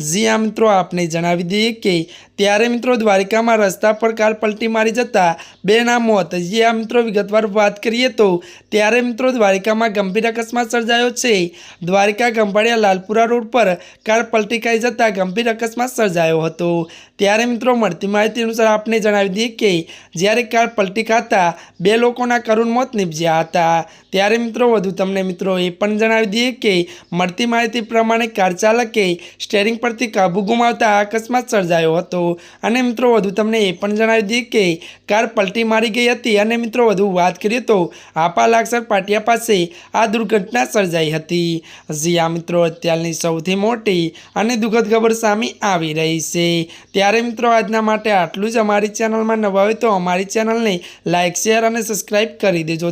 જી આ મિત્રો, આપને જણાવી દઈએ કે ત્યારે મિત્રો દ્વારિકામાં રસ્તા પર કાર પલટી મારી જતા બેના મોત. જે આ મિત્રો, વિગતવાર વાત કરીએ તો ત્યારે મિત્રો દ્વારિકામાં ગંભીર અકસ્માત સર્જાયો છે. દ્વારિકા ગંભાળિયા લાલપુરા રોડ પર કાર પલટી ખાઈ જતા ગંભીર અકસ્માત સર્જાયો હતો. ત્યારે મિત્રો મળતી માહિતી અનુસાર આપને જણાવી દઈએ કે જ્યારે કાર પલટી ખાતા બે લોકોના કરુણ મોત નીપજ્યા હતા. ત્યારે મિત્રો વધુ તમને મિત્રો એ પણ જણાવી દઈએ કે મળતી માહિતી પ્રમાણે કાર ચાલકે સ્ટેરિંગ પરથી કાબુ ગુમાવતા અકસ્માત સર્જાયો હતો. અને મિત્રો, વધુ તમને એ પણ જણાવી દઈએ કે કાર પલટી મારી ગઈ હતી અને મિત્રો, વધુ વાત કરીએ તો આપા લાગસર પાટિયા પાસે આ દુર્ઘટના સર્જાઈ હતી. જી આ મિત્રો, અત્યારની સૌથી મોટી અને દુઃખદ ખબર સામે આવી રહી છે. ત્યારે મિત્રો, આજના માટે આટલું જ. અમારી ચેનલમાં નવા હોય તો અમારી ચેનલને લાઇક શેર અને સબસ્ક્રાઈબ કરી દેજો.